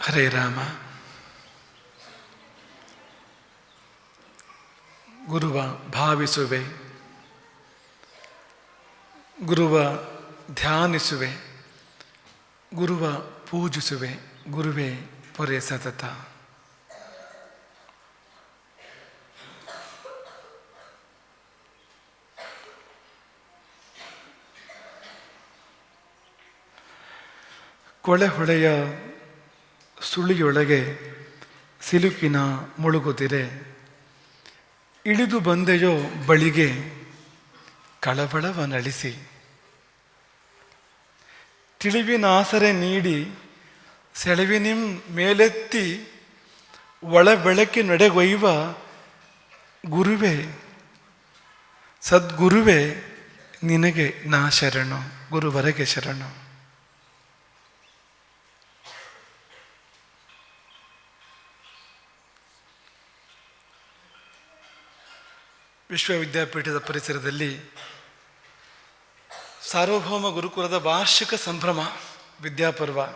ಹರೇ ರಾಮ. ಗುರುವ ಭಾವಿಸುವೆ. ಗುರುವ ಧ್ಯಾನಿಸುವೆ. ಗುರುವ ಪೂಜಿಸುವೆ. ಗುರುವೇ ಪೊರೆ ಸತತ. ಕೊಳೆ ಹೊಳೆಯ ಸುಳಿಯೊಳಗೆ ಸಿಲುಕಿನ ಮುಳುಗುತ್ತಿರೆ ಇಳಿದು ಬಂದೆಯೋ ಬಳಿಗೆ ಕಳವಳವ ತಿಳಿವಿನ ಆಸರೆ ನೀಡಿ ಸೆಳವಿನಿಂ ಮೇಲೆತ್ತಿ ಒಳ ಬೆಳಕಿ ನಡೆಗೊಯ್ಯುವ ಗುರುವೇ. ಸದ್ಗುರುವೇ, ನಿನಗೆ ನಾ ಶರಣು, ಗುರುವರೆಗೆ ಶರಣು. ವಿಶ್ವವಿದ್ಯಾಪೀಠದ ಪರಿಸರದಲ್ಲಿ ಸಾರ್ವಭೌಮ ಗುರುಕುಲದ ವಾರ್ಷಿಕ ಸಂಭ್ರಮ, ವಿದ್ಯಾಪರ್ವ.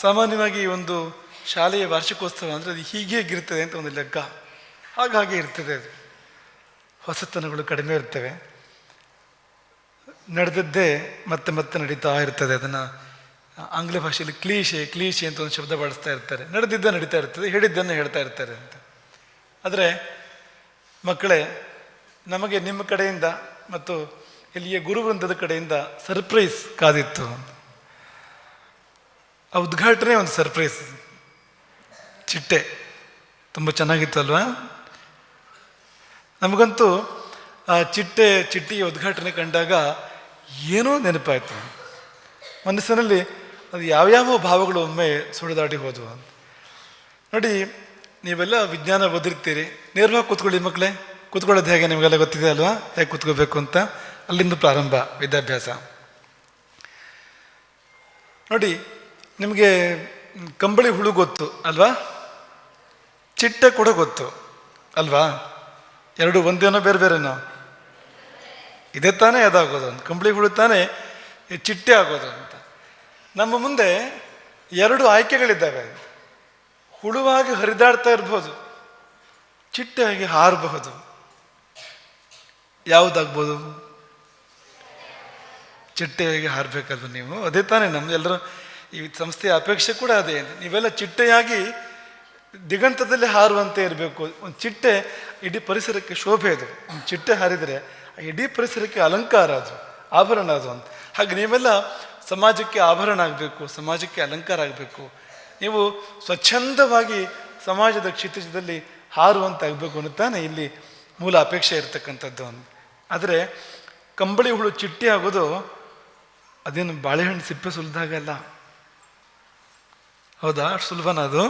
ಸಾಮಾನ್ಯವಾಗಿ ಒಂದು ಶಾಲೆಯ ವಾರ್ಷಿಕೋತ್ಸವ ಅಂದರೆ ಅದು ಹೀಗೆ ಹೇಗಿರ್ತದೆ ಅಂತ ಒಂದು ಲೆಕ್ಕ. ಹಾಗಾಗಿ ಇರ್ತದೆ ಅದು. ಹೊಸತನಗಳು ಕಡಿಮೆ ಇರ್ತವೆ. ನಡೆದದ್ದೇ ಮತ್ತೆ ಮತ್ತೆ ನಡೀತಾ ಇರ್ತದೆ ಅದನ್ನು ಆಂಗ್ಲ ಭಾಷೆಯಲ್ಲಿ ಕ್ಲೀಶೆ ಕ್ಲೀಶೆ ಅಂತ ಒಂದು ಶಬ್ದ ಬಳಸ್ತಾ ಇರ್ತಾರೆ. ನಡೆದಿದ್ದ ನಡೀತಾ ಇರ್ತದೆ ಹೇಳಿದ್ದನ್ನು ಹೇಳ್ತಾ ಇರ್ತಾರೆ ಅಂತ. ಆದರೆ ಮಕ್ಕಳೇ, ನಮಗೆ ನಿಮ್ಮ ಕಡೆಯಿಂದ ಮತ್ತು ಇಲ್ಲಿಯ ಗುರುವೃಂದದ ಕಡೆಯಿಂದ ಸರ್ಪ್ರೈಸ್ ಕಾದಿತ್ತು. ಆ ಉದ್ಘಾಟನೆ ಒಂದು ಸರ್ಪ್ರೈಸ್. ಚಿಟ್ಟೆ. ತುಂಬ ಚೆನ್ನಾಗಿತ್ತು ಅಲ್ವಾ? ನಮಗಂತೂ ಆ ಚಿಟ್ಟೆ, ಚಿಟ್ಟಿಯ ಉದ್ಘಾಟನೆ ಕಂಡಾಗ ಏನೋ ನೆನಪಾಯಿತು. ಮನಸ್ಸಿನಲ್ಲಿ ಅದು ಯಾವ್ಯಾವ ಭಾವಗಳು ಒಮ್ಮೆ ಸುಳಿದಾಡಿ ಹೋದವು ಅಂತ. ನೋಡಿ, ನೀವೆಲ್ಲ ವಿಜ್ಞಾನ ಬದುಕ್ತೀರಿ. ನೇರವಾಗಿ ಕೂತ್ಕೊಳ್ಳಿ ಮಕ್ಕಳೇ. ಕೂತ್ಕೊಳ್ಳೋದು ಹೇಗೆ ನಿಮಗೆಲ್ಲ ಗೊತ್ತಿದೆ ಅಲ್ವಾ? ಹೇಗೆ ಕೂತ್ಕೋಬೇಕು ಅಂತ. ಅಲ್ಲಿಂದ ಪ್ರಾರಂಭ, ವಿದ್ಯಾಭ್ಯಾಸ. ನೋಡಿ, ನಿಮಗೆ ಕಂಬಳಿ ಹುಳು ಗೊತ್ತು ಅಲ್ವಾ? ಚಿಟ್ಟೆ ಕೂಡ ಗೊತ್ತು ಅಲ್ವಾ? ಎರಡು ಒಂದೇನೋ ಬೇರೆ ಬೇರೆನೋ. ಇದೇ ತಾನೇ ಅದಾಗೋದು ಕಂಬಳಿ ಹುಳು ತಾನೇ ಚಿಟ್ಟೆ ಆಗೋದು ಅಂತ. ನಮ್ಮ ಮುಂದೆ ಎರಡು ಆಯ್ಕೆಗಳಿದ್ದಾವೆ. ಹುಳುವಾಗಿ ಹರಿದಾಡ್ತಾ ಇರ್ಬೋದು, ಚಿಟ್ಟೆಯಾಗಿ ಹಾರಬಹುದು. ಯಾವುದಾಗ್ಬೋದು? ಚಿಟ್ಟೆಯಾಗಿ ಹಾರಬೇಕಲ್ವ ನೀವು? ಅದೇ ತಾನೇ ನಮ್ದೆಲ್ಲರೂ ಈ ಸಂಸ್ಥೆಯ ಅಪೇಕ್ಷೆ ಕೂಡ ಅದೇ. ನೀವೆಲ್ಲ ಚಿಟ್ಟೆಯಾಗಿ ದಿಗಂತದಲ್ಲಿ ಹಾರುವಂತೆ ಇರಬೇಕು. ಒಂದು ಚಿಟ್ಟೆ ಇಡೀ ಪರಿಸರಕ್ಕೆ ಶೋಭೆ ಅದು. ಒಂದು ಚಿಟ್ಟೆ ಹಾರಿದರೆ, ಇಡೀ ಪರಿಸರಕ್ಕೆ ಅಲಂಕಾರ ಅದು, ಆಭರಣ ಅದು ಅಂತ. ಹಾಗೆ ನೀವೆಲ್ಲ ಸಮಾಜಕ್ಕೆ ಆಭರಣ ಆಗಬೇಕು, ಸಮಾಜಕ್ಕೆ ಅಲಂಕಾರ ಆಗಬೇಕು. ನೀವು ಸ್ವಚ್ಛಂದವಾಗಿ ಸಮಾಜದ ಕ್ಷಿತಿಜದಲ್ಲಿ ಹಾರುವಂತಾಗಬೇಕು ಅನ್ನುತ್ತಾನೆ ಇಲ್ಲಿ ಮೂಲ ಅಪೇಕ್ಷೆ ಇರತಕ್ಕಂಥದ್ದು. ಆದರೆ ಕಂಬಳಿ ಹುಳು ಚಿಟ್ಟಿ ಆಗೋದು ಅದೇನು ಬಾಳೆಹಣ್ಣು ಸಿಪ್ಪೆ ಸುಲಿದಾಗಲ್ಲ ಹೌದಾ? ಸುಲಭನ ಅದು?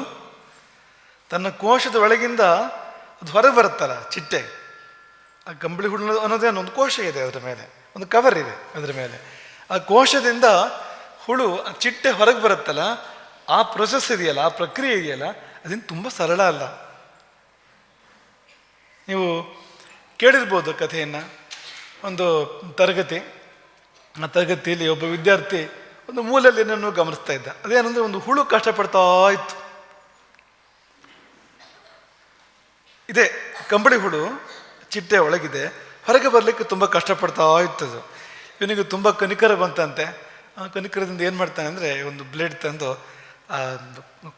ತನ್ನ ಕೋಶದ ಒಳಗಿಂದ ಅದು ಹೊರಗೆ ಬರುತ್ತಲ್ಲ ಚಿಟ್ಟೆ. ಆ ಕಂಬಳಿ ಹುಳು ಅನ್ನೋದೇನು ಒಂದು ಕೋಶ ಇದೆ ಅದರ ಮೇಲೆ, ಒಂದು ಕವರ್ ಇದೆ ಅದರ ಮೇಲೆ. ಆ ಕೋಶದಿಂದ ಹುಳು ಚಿಟ್ಟೆ ಹೊರಗೆ ಬರುತ್ತಲ್ಲ, ಆ ಪ್ರೊಸೆಸ್ ಇದೆಯಲ್ಲ, ಆ ಪ್ರಕ್ರಿಯೆ ಇದೆಯಲ್ಲ, ಅದೇನು ತುಂಬ ಸರಳ ಅಲ್ಲ. ನೀವು ಕೇಳಿರ್ಬೋದು ಕಥೆಯನ್ನು. ಒಂದು ತರಗತಿ, ಆ ತರಗತಿಯಲ್ಲಿ ಒಬ್ಬ ವಿದ್ಯಾರ್ಥಿ ಒಂದು ಮೂಲೆಯಲ್ಲಿ ಏನನ್ನು ಗಮನಿಸ್ತಾ ಇದ್ದ. ಅದೇನಂದ್ರೆ ಒಂದು ಹುಳು ಕಷ್ಟಪಡ್ತಾ ಇತ್ತು. ಇದೆ, ಕಂಬಳಿ ಹುಳು ಚಿಟ್ಟೆ ಒಳಗಿದೆ, ಹೊರಗೆ ಬರಲಿಕ್ಕೆ ತುಂಬ ಕಷ್ಟಪಡ್ತಾ ಇತ್ತದು. ಇವನಿಗೆ ತುಂಬ ಕನಿಕರ ಬಂತಂತೆ. ಆ ಕನಿಕರದಿಂದ ಏನು ಮಾಡ್ತಾನೆ ಅಂದರೆ ಒಂದು ಬ್ಲೇಡ್ ತಂದು, ಆ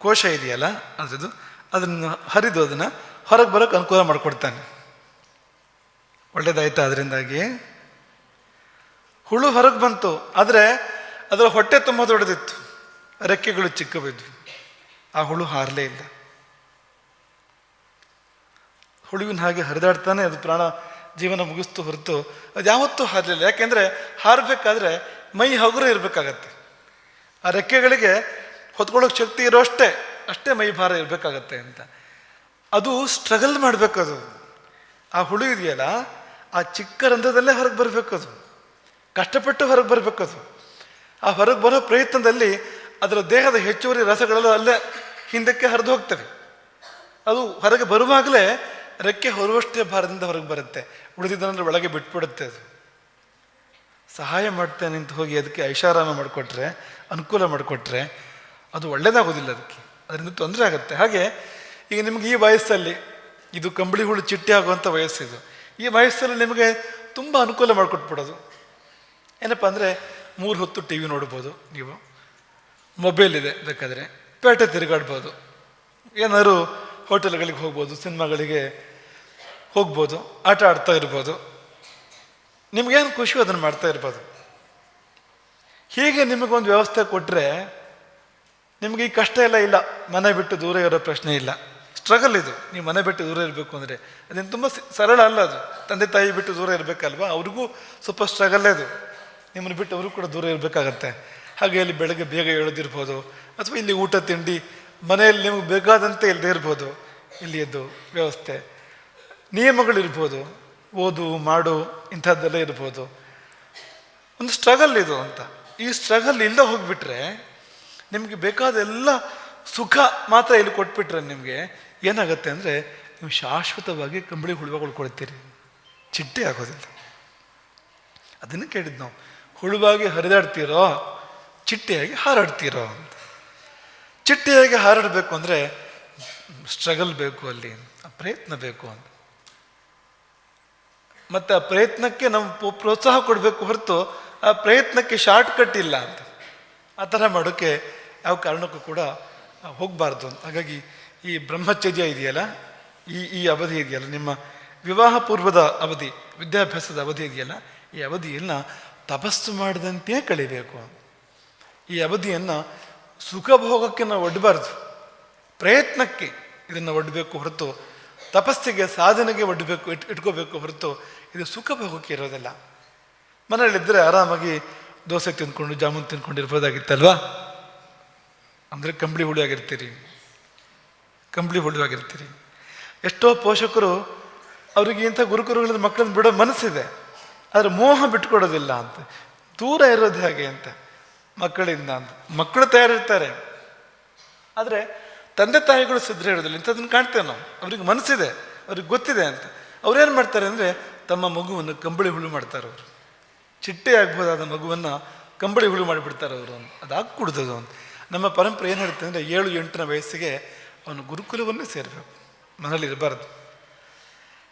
ಕೋಶ ಇದೆಯಲ್ಲ ಅದ್ರದ್ದು, ಅದನ್ನು ಹರಿದು ಅದನ್ನು ಹೊರಗೆ ಬರೋಕ್ಕೆ ಅನುಕೂಲ ಮಾಡಿಕೊಡ್ತಾನೆ. ಒಳ್ಳೇದಾಯ್ತು ಅದರಿಂದಾಗಿ? ಹುಳು ಹೊರಗೆ ಬಂತು, ಆದರೆ ಅದರ ಹೊಟ್ಟೆ ತುಂಬ ದೊಡ್ಡದಿತ್ತು. ರೆಕ್ಕೆಗಳು ಚಿಕ್ಕ ಬಿದ್ದು ಆ ಹುಳು ಹಾರಲೇ ಇಲ್ಲ. ಹುಳುವಿನ ಹಾಗೆ ಹರಿದಾಡ್ತಾನೆ, ಅದು ಪ್ರಾಣ ಜೀವನ ಮುಗಿಸ್ತು, ಹೊರತು. ಅದು ಯಾವತ್ತೂ ಹಾರಲಿಲ್ಲ. ಯಾಕೆಂದರೆ ಹಾರಬೇಕಾದ್ರೆ ಮೈ ಹಗುರ ಇರಬೇಕಾಗತ್ತೆ. ಆ ರೆಕ್ಕೆಗಳಿಗೆ ಹೊತ್ಕೊಳ್ಳೋಕೆ ಶಕ್ತಿ ಇರೋ ಅಷ್ಟೇ ಅಷ್ಟೇ ಮೈ ಭಾರ ಇರಬೇಕಾಗತ್ತೆ ಅಂತ. ಅದು ಸ್ಟ್ರಗಲ್ ಮಾಡಬೇಕದು ಆ ಹುಳು ಇದೆಯಲ್ಲ, ಆ ಚಿಕ್ಕ ರಂಧ್ರದಲ್ಲೇ ಹೊರಗೆ ಬರಬೇಕದು ಕಷ್ಟಪಟ್ಟು ಹೊರಗೆ ಬರಬೇಕದು ಆ ಹೊರಗೆ ಬರೋ ಪ್ರಯತ್ನದಲ್ಲಿ ಅದರ ದೇಹದ ಹೆಚ್ಚುವರಿ ರಸಗಳೆಲ್ಲ ಅಲ್ಲೇ ಹಿಂದಕ್ಕೆ ಹರಿದು ಹೋಗ್ತವೆ. ಅದು ಹೊರಗೆ ಬರುವಾಗಲೇ ರೆಕ್ಕೆ ಹೊರುವಷ್ಟೇ ಭಾರದಿಂದ ಹೊರಗೆ ಬರುತ್ತೆ. ಉಳಿದಿದ್ದನಂದ್ರೆ ಒಳಗೆ ಬಿಟ್ಬಿಡುತ್ತೆ ಅದು. ಸಹಾಯ ಮಾಡ್ತೇನೆ ನಿಂತು ಹೋಗಿ ಅದಕ್ಕೆ ಐಷಾರಾಮ ಮಾಡಿಕೊಟ್ರೆ, ಅನುಕೂಲ ಮಾಡಿಕೊಟ್ರೆ ಅದು ಒಳ್ಳೇದಾಗೋದಿಲ್ಲ ಅದಕ್ಕೆ. ಅದರಿಂದ ತೊಂದರೆ ಆಗುತ್ತೆ. ಹಾಗೆ ಈಗ ನಿಮಗೆ ಈ ವಯಸ್ಸಲ್ಲಿ ಇದು ಕಂಬಳಿ ಹುಳು ಚಿಟ್ಟೆ ಆಗುವಂಥ ವಯಸ್ಸಿದು. ಈ ವಯಸ್ಸಲ್ಲಿ ನಿಮಗೆ ತುಂಬ ಅನುಕೂಲ ಮಾಡಿಕೊಟ್ಬಿಡೋದು. ಏನಪ್ಪ ಅಂದರೆ ಮೂರು ಹೊತ್ತು ಟಿ ವಿ ನೋಡ್ಬೋದು ನೀವು. ಮೊಬೈಲ್ ಇದೆ ಬೇಕಾದರೆ. ಪೇಟೆ ತಿರುಗಾಡ್ಬೋದು. ಏನಾದ್ರು ಹೋಟೆಲ್ಗಳಿಗೆ ಹೋಗ್ಬೋದು, ಸಿನಿಮಾಗಳಿಗೆ ಹೋಗ್ಬೋದು, ಆಟ ಆಡ್ತಾ ಇರ್ಬೋದು. ನಿಮಗೇನು ಖುಷಿ ಅದನ್ನು ಮಾಡ್ತಾ ಇರ್ಬೋದು. ಹೀಗೆ ನಿಮಗೊಂದು ವ್ಯವಸ್ಥೆ ಕೊಟ್ಟರೆ ನಿಮಗೆ ಈ ಕಷ್ಟ ಎಲ್ಲ ಇಲ್ಲ. ಮನೆ ಬಿಟ್ಟು ದೂರ ಇರೋ ಪ್ರಶ್ನೆ ಇಲ್ಲ. ಸ್ಟ್ರಗಲ್ ಇದು. ನೀವು ಮನೆ ಬಿಟ್ಟು ದೂರ ಇರಬೇಕು ಅಂದರೆ ಅದೇನು ತುಂಬ ಸರಳ ಅಲ್ಲ ಅದು. ತಂದೆ ತಾಯಿ ಬಿಟ್ಟು ದೂರ ಇರಬೇಕಲ್ವಾ? ಅವ್ರಿಗೂ ಸ್ವಲ್ಪ ಸ್ಟ್ರಗಲ್ಲೇ ಅದು. ನಿಮ್ಮನ್ನು ಬಿಟ್ಟು ಅವರು ಕೂಡ ದೂರ ಇರಬೇಕಾಗತ್ತೆ. ಹಾಗೆ ಇಲ್ಲಿ ಬೆಳಗ್ಗೆ ಬೇಗ ಎಳೆದಿರ್ಬೋದು. ಅಥವಾ ಇಲ್ಲಿ ಊಟ ತಿಂಡಿ ಮನೆಯಲ್ಲಿ ನಿಮಗೆ ಬೇಕಾದಂತೆ ಇಲ್ಲದೆ ಇರ್ಬೋದು, ಇಲ್ಲಿಯದ್ದು ವ್ಯವಸ್ಥೆ. ನಿಯಮಗಳಿರ್ಬೋದು, ಓದು, ಮಾಡು, ಇಂಥದ್ದೆಲ್ಲ ಇರ್ಬೋದು. ಒಂದು ಸ್ಟ್ರಗಲ್ ಇದು ಅಂತ. ಈ ಸ್ಟ್ರಗಲ್ ಇಲ್ಲ ಹೋಗಿಬಿಟ್ರೆ, ನಿಮಗೆ ಬೇಕಾದ ಎಲ್ಲ ಸುಖ ಮಾತ್ರ ಇಲ್ಲಿ ಕೊಟ್ಬಿಟ್ರೆ ನಿಮಗೆ ಏನಾಗುತ್ತೆ ಅಂದರೆ, ನೀವು ಶಾಶ್ವತವಾಗಿ ಕಂಬಳಿ ಹುಳುವಗಳು ಕೊಡ್ತೀರಿ ಚಿಟ್ಟೆ ಆಗೋದಿಲ್ಲ. ಅದನ್ನು ಕೇಳಿದ್ದು ನಾವು. ಹುಳುವಾಗಿ ಹರಿದಾಡ್ತೀರೋ, ಚಿಟ್ಟೆಯಾಗಿ ಹಾರಾಡ್ತೀರೋ ಅಂತ. ಚಿಟ್ಟೆಯಾಗಿ ಹಾರಾಡಬೇಕು ಅಂದರೆ ಸ್ಟ್ರಗಲ್ ಬೇಕು ಅಲ್ಲಿ ಪ್ರಯತ್ನ ಬೇಕು ಅಂತ. ಮತ್ತು ಆ ಪ್ರಯತ್ನಕ್ಕೆ ನಾವು ಪ್ರೋತ್ಸಾಹ ಕೊಡಬೇಕು ಹೊರತು ಆ ಪ್ರಯತ್ನಕ್ಕೆ ಶಾರ್ಟ್ ಕಟ್ ಇಲ್ಲ ಅಂತ. ಆ ಥರ ಮಾಡೋಕ್ಕೆ ಯಾವ ಕಾರಣಕ್ಕೂ ಕೂಡ ಹೋಗಬಾರ್ದು ಅಂತ. ಹಾಗಾಗಿ ಈ ಬ್ರಹ್ಮಚರ್ಯ ಇದೆಯಲ್ಲ, ಈ ಈ ಅವಧಿ ಇದೆಯಲ್ಲ, ನಿಮ್ಮ ವಿವಾಹ ಪೂರ್ವದ ಅವಧಿ, ವಿದ್ಯಾಭ್ಯಾಸದ ಅವಧಿ ಇದೆಯಲ್ಲ, ಈ ಅವಧಿಯನ್ನು ತಪಸ್ಸು ಮಾಡಿದಂತೆಯೇ ಕಳಿಬೇಕು ಈ ಅವಧಿಯನ್ನು ಸುಖ ಭೋಗಕ್ಕೆ ನಾವು ಒಡ್ಡಬಾರ್ದು ಪ್ರಯತ್ನಕ್ಕೆ ಇದನ್ನು ಒಡ್ಡಬೇಕು ಹೊರತು, ತಪಸ್ಸಿಗೆ ಸಾಧನೆಗೆ ಒಡ್ಡಬೇಕು ಇಟ್, ಇಟ್ಕೋಬೇಕು ಹೊರತು ಇದು ಸುಖ ಭೋಗಕ್ಕೆ ಇರೋದಿಲ್ಲ. ಮನೆಯಲ್ಲಿದ್ದರೆ ಆರಾಮಾಗಿ ದೋಸೆ ತಿಂದ್ಕೊಂಡು, ಜಾಮೂನ್ ತಿಂದ್ಕೊಂಡು ಇರ್ಬೋದಾಗಿತ್ತಲ್ವಾ? ಅಂದರೆ ಕಂಬಳಿ ಹುಳಿ ಆಗಿರ್ತೀರಿ. ಕಂಬಳಿ ಹುಳಿ ಆಗಿರ್ತೀರಿ. ಎಷ್ಟೋ ಪೋಷಕರು ಅವರಿಗೆ ಇಂಥ ಗುರುಕುರುಗಳಿಂದ ಮಕ್ಕಳನ್ನ ಬಿಡೋ ಮನಸ್ಸಿದೆ. ಆದರೆ ಮೋಹ ಬಿಟ್ಕೊಡೋದಿಲ್ಲ ಅಂತ. ದೂರ ಇರೋದು ಹೇಗೆ ಅಂತ? ಮಕ್ಕಳಿಂದ ಅಂತ. ಮಕ್ಕಳು ತಯಾರಿರ್ತಾರೆ. ಆದರೆ ತಂದೆ ತಾಯಿಗಳು ಸಿದ್ಧ ಇರೋದಿಲ್ಲ ಇಂಥದ್ದನ್ನು ಕಾಣ್ತೇವೆ ನಾವು. ಅವ್ರಿಗೆ ಮನಸ್ಸಿದೆ, ಅವ್ರಿಗೆ ಗೊತ್ತಿದೆ ಅಂತ. ಅವ್ರೇನು ಮಾಡ್ತಾರೆ ಅಂದರೆ ತಮ್ಮ ಮಗುವನ್ನು ಕಂಬಳಿ ಹುಳು ಮಾಡ್ತಾರೆ ಅವರು. ಚಿಟ್ಟೆ ಆಗ್ಬೋದಾದ ಮಗುವನ್ನು ಕಂಬಳಿ ಹುಳು ಮಾಡಿಬಿಡ್ತಾರೆ ಅವರು. ಅದಾಗಕೂಡ್ದು ಅಂತ ನಮ್ಮ ಪರಂಪರೆ ಏನು ಹೇಳ್ತದೆ ಅಂದರೆ ಏಳು ಎಂಟನ ವಯಸ್ಸಿಗೆ ಅವನು ಗುರುಕುಲವನ್ನೇ ಸೇರಬೇಕು. ಮನೇಲಿರಬಾರ್ದು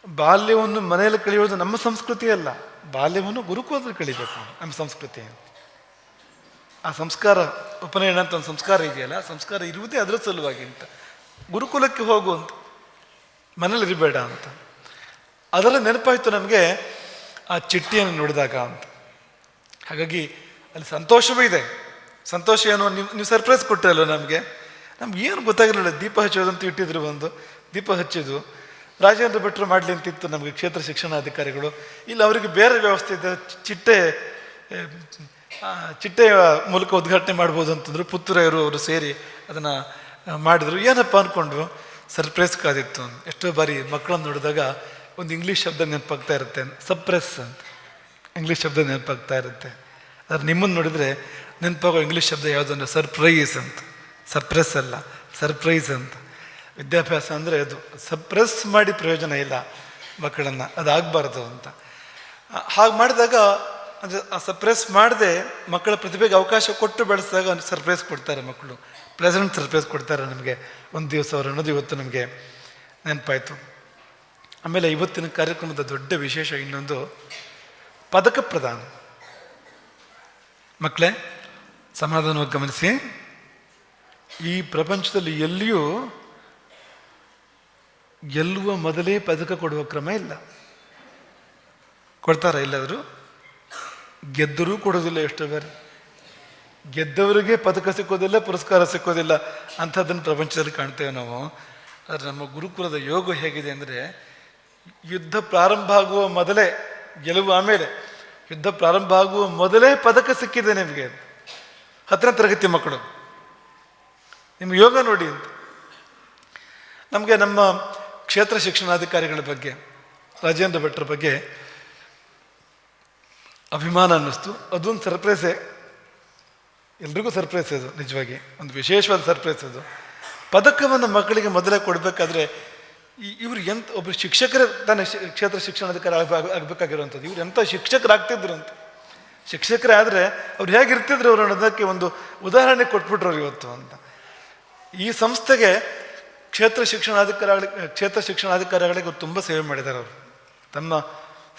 ಬಾಲ್ಯವನ್ನು ಮನೆಯಲ್ಲಿ ಕಳೆಯೋದು ನಮ್ಮ ಸಂಸ್ಕೃತಿ ಅಲ್ಲ ಬಾಲ್ಯವನ್ನು ಗುರುಕುಲದಲ್ಲಿ ಕಳಿಬೇಕು ನಮ್ಮ ಸಂಸ್ಕೃತಿ ಆ ಸಂಸ್ಕಾರ ಉಪನಯನ ಅಂತ ಒಂದು ಸಂಸ್ಕಾರ ಇದೆಯಲ್ಲ ಸಂಸ್ಕಾರ ಇರುವುದೇ ಅದರ ಸಲುವಾಗಿ ಅಂತ. ಗುರುಕುಲಕ್ಕೆ ಹೋಗು ಅಂತ. ಮನೇಲಿ ಇರಬೇಡ ಅಂತ. ಅದರ ನೆನಪಾಯಿತು ನಮಗೆ ಆ ಚಿಟ್ಟಿಯನ್ನು ನೋಡಿದಾಗ ಅಂತ. ಹಾಗಾಗಿ ಅಲ್ಲಿ ಸಂತೋಷವೂ ಇದೆ. ಸಂತೋಷ ಏನು ನೀವು ನೀವು ಸರ್ಪ್ರೈಸ್ ಕೊಟ್ಟರಲ್ಲ ನಮಗೆ. ನಮ್ಗೆ ಏನು ಗೊತ್ತಾಗಿರಲಿಲ್ಲ ದೀಪ ಹಚ್ಚೋದಂತ ಇಟ್ಟಿದ್ರು ಒಂದು, ದೀಪ ಹಚ್ಚಿದ್ದು. ರಾಜೇಂದ್ರ ಭಟ್ರು ಮಾಡಲಿ ಅಂತಿತ್ತು ನಮಗೆ ಕ್ಷೇತ್ರ ಶಿಕ್ಷಣಾಧಿಕಾರಿಗಳು. ಇಲ್ಲಿ, ಅವರಿಗೆ ಬೇರೆ ವ್ಯವಸ್ಥೆ ಇದೆ, ಚಿಟ್ಟೆ ಚಿಟ್ಟೆಯ ಮೂಲಕ ಉದ್ಘಾಟನೆ ಮಾಡ್ಬೋದು ಅಂತಂದ್ರು ಪುತ್ತೂರವರು ಅವರು ಸೇರಿ ಅದನ್ನು ಮಾಡಿದ್ರು. ಏನಪ್ಪ ಅಂದ್ಕೊಂಡ್ರು ಸರ್ಪ್ರೈಸ್ ಕಾದಿತ್ತು ಎಷ್ಟೋ ಬಾರಿ ಮಕ್ಕಳನ್ನು ನೋಡಿದಾಗ ಒಂದು ಇಂಗ್ಲೀಷ್ ಶಬ್ದ ನೆನಪಾಗ್ತಾ ಇರುತ್ತೆ ಸಪ್ರೆಸ್ ಅಂತ. ಇಂಗ್ಲೀಷ್ ಶಬ್ದ ನೆನಪಾಗ್ತಾ ಇರುತ್ತೆ. ಆದರೆ ನಿಮ್ಮನ್ನು ನೋಡಿದರೆ ನೆನಪಾಗೋ ಇಂಗ್ಲೀಷ್ ಶಬ್ದ ಯಾವುದಂದ್ರೆ ಸರ್ಪ್ರೈಸ್ ಅಂತ. ಸಪ್ರೆಸ್ ಅಲ್ಲ. ಸರ್ಪ್ರೈಸ್ ಅಂತ. ವಿದ್ಯಾಭ್ಯಾಸ ಅಂದರೆ ಅದು. ಸಪ್ರೆಸ್ ಮಾಡಿ ಪ್ರಯೋಜನ ಇಲ್ಲ ಮಕ್ಕಳನ್ನು. ಅದಾಗಬಾರ್ದು ಅಂತ. ಹಾಗೆ ಮಾಡಿದಾಗ ಅದು ಆ ಸರ್ಪ್ರೈಸ್ ಮಾಡದೆ ಮಕ್ಕಳ ಪ್ರತಿಭೆಗೆ ಅವಕಾಶ ಕೊಟ್ಟು ಬೆಳೆಸಿದಾಗ ಸರ್ಪ್ರೈಸ್ ಕೊಡ್ತಾರೆ ಮಕ್ಕಳು. ಪ್ಲೆಸೆಂಟ್ ಸರ್ಪ್ರೈಸ್ ಕೊಡ್ತಾರೆ ನಮಗೆ. ಒಂದು ದಿವಸ ಅವ್ರು ಅನ್ನೋದು ಇವತ್ತು ನಮಗೆ ನೆನಪಾಯಿತು. ಆಮೇಲೆ ಇವತ್ತಿನ ಕಾರ್ಯಕ್ರಮದ ದೊಡ್ಡ ವಿಶೇಷ ಇನ್ನೊಂದು ಪದಕ ಪ್ರದಾನ. ಮಕ್ಕಳೇ ಸಮಾಧಾನವಾಗಿ ಗಮನಿಸಿ. ಈ ಪ್ರಪಂಚದಲ್ಲಿ ಎಲ್ಲಿಯೂ ಗೆಲ್ಲುವ ಮೊದಲೇ ಪದಕ ಕೊಡುವ ಕ್ರಮ ಇಲ್ಲ. ಕೊಡ್ತಾರ ಎಲ್ಲಾದರೂ ಗೆದ್ದರೂ ಕೊಡೋದಿಲ್ಲ ಎಷ್ಟೋ ಬೇರೆ. ಗೆದ್ದವರಿಗೆ ಪದಕ ಸಿಕ್ಕೋದಿಲ್ಲ ಪುರಸ್ಕಾರ ಸಿಕ್ಕೋದಿಲ್ಲ ಅಂಥದ್ದನ್ನು ಪ್ರಪಂಚದಲ್ಲಿ ಕಾಣ್ತೇವೆ ನಾವು. ಆದರೆ ನಮ್ಮ ಗುರುಕುಲದ ಯೋಗ ಹೇಗಿದೆ ಅಂದರೆ, ಯುದ್ಧ ಪ್ರಾರಂಭ ಆಗುವ ಮೊದಲೇ ಗೆಲುವು ಆಮೇಲೆ, ಯುದ್ಧ ಪ್ರಾರಂಭ ಆಗುವ ಮೊದಲೇ ಪದಕ ಸಿಕ್ಕಿದೆ ನಿಮಗೆ. ಹತ್ತನೇ ತರಗತಿ ಮಕ್ಕಳು. ನಿಮ್ಮ ಯೋಗ ನೋಡಿ ಅಂತ. ನಮಗೆ ನಮ್ಮ ಕ್ಷೇತ್ರ ಶಿಕ್ಷಣಾಧಿಕಾರಿಗಳ ಬಗ್ಗೆ, ರಾಜೇಂದ್ರ ಭಟ್ರ ಬಗ್ಗೆ ಅಭಿಮಾನ ಅನ್ನಿಸ್ತು. ಅದೊಂದು ಸರ್ಪ್ರೈಸೇ ಎಲ್ರಿಗೂ ಸರ್ಪ್ರೈಸ್ ಅದು, ನಿಜವಾಗಿ. ಒಂದು ವಿಶೇಷವಾದ ಸರ್ಪ್ರೈಸ್ ಅದು. ಪದಕವನ್ನು ಮಕ್ಕಳಿಗೆ ಮೊದಲೇ ಕೊಡಬೇಕಾದ್ರೆ ಇವ್ರು ಎಂತ ಒಬ್ಬರು ಶಿಕ್ಷಕರ ತಾನೇ ಕ್ಷೇತ್ರ ಶಿಕ್ಷಣಾಧಿಕಾರಿ ಆಗ ಆಗಬೇಕಾಗಿರುವಂಥದ್ದು. ಇವ್ರು ಎಂಥ ಶಿಕ್ಷಕರಾಗ್ತಿದ್ರು ಅಂತ. ಶಿಕ್ಷಕರೇ ಆದರೆ ಅವ್ರು ಹೇಗಿರ್ತಿದ್ರು ಅವರು ಅನ್ನೋದಕ್ಕೆ ಒಂದು ಉದಾಹರಣೆ ಕೊಟ್ಬಿಟ್ರು ಅವ್ರು ಇವತ್ತು ಅಂತ. ಈ ಸಂಸ್ಥೆಗೆ ಕ್ಷೇತ್ರ ಶಿಕ್ಷಣಾಧಿಕಾರಿಗಳಿಗೆ ಕ್ಷೇತ್ರ ಶಿಕ್ಷಣಾಧಿಕಾರಿಗಳಿಗೆ ತುಂಬ ಸೇವೆ ಮಾಡಿದ್ದಾರೆ ಅವರು. ತಮ್ಮ